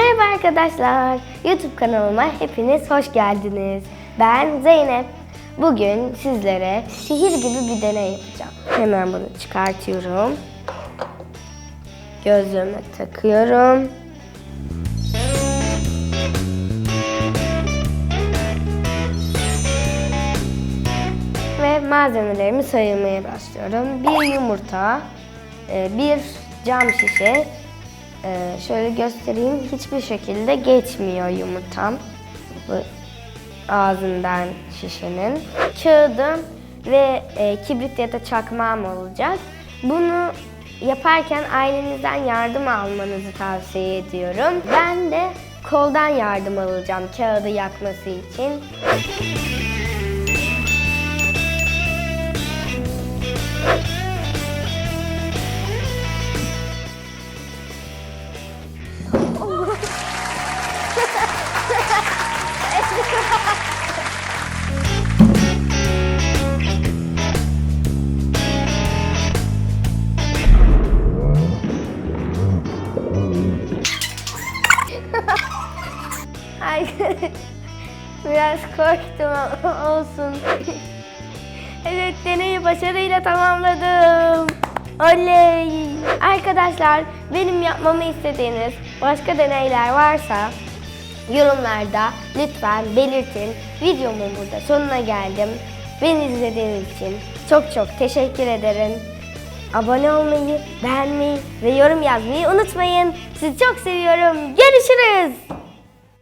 arkadaşlar. YouTube kanalıma hepiniz hoş geldiniz. Ben Zeynep. Bugün sizlere sihir gibi bir deney yapacağım. Hemen bunu çıkartıyorum. Gözlüğüme takıyorum. Ve malzemelerimi sayılmaya başlıyorum. Bir yumurta, e, bir cam şişe. Şöyle göstereyim. Hiçbir şekilde geçmiyor yumurtam. Bu ağzından şişenin. Kağıdım ve e, kibrit ya da çakmağım olacak. Bunu yaparken ailenizden yardım almanızı tavsiye ediyorum. Ben de koldan yardım alacağım kağıdı yakması için. Ay biraz korktum olsun. evet deneyi başarıyla tamamladım. Oley! Arkadaşlar benim yapmamı istediğiniz başka deneyler varsa yorumlarda lütfen belirtin. Videomun burada sonuna geldim. Beni izlediğiniz için çok çok teşekkür ederim. Abone olmayı, beğenmeyi ve yorum yazmayı unutmayın. Sizi çok seviyorum. Görüşürüz.